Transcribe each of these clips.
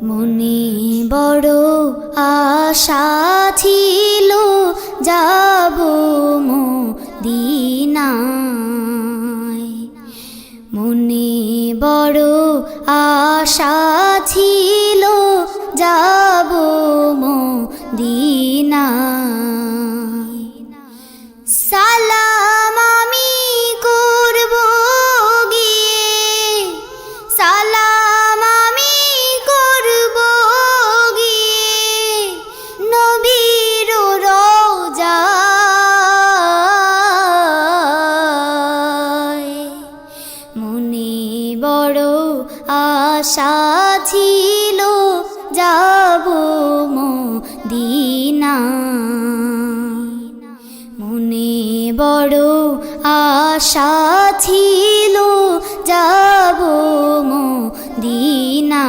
মনে বড় আশা ছিল যাব দিনায় মনে বড় আশা ছিল যাব দিনায় আশা ছিল যাব দিনায় মনে বড় আশা ছিল যাব দিনা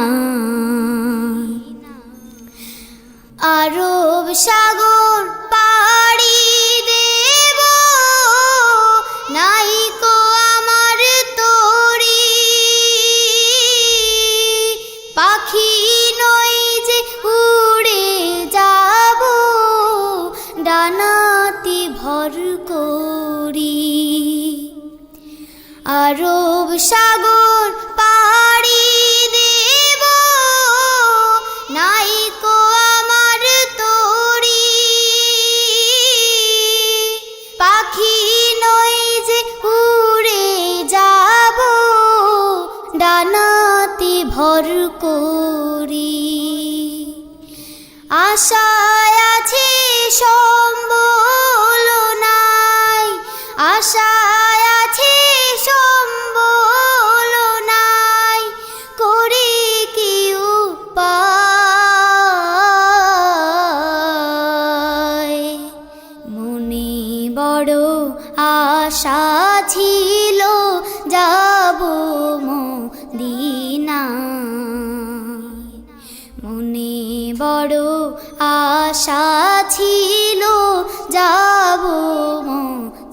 আরব সাগর আরব সাগর পাড়ি দেব নাইকো আমার তোরি। পাখি নই যে উড়ে যাব, ডানাতি ভর করি। আশায় আছে সম্বল নাই আশায় আশা ছিল যাব দিনা মনে বড় আশা ছিল, যাব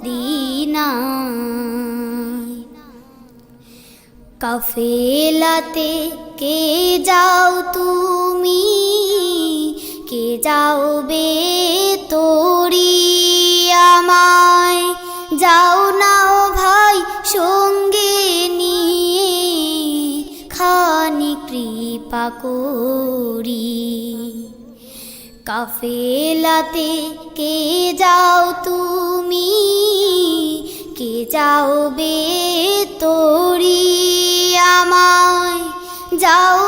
দিনা কাফেলাতে কে যাও তুমি? কে যাও বে খানি কৃপা করি। কাফেলাতে কে যাও তুমি? কে যাও বে তোরি আমায়? যাও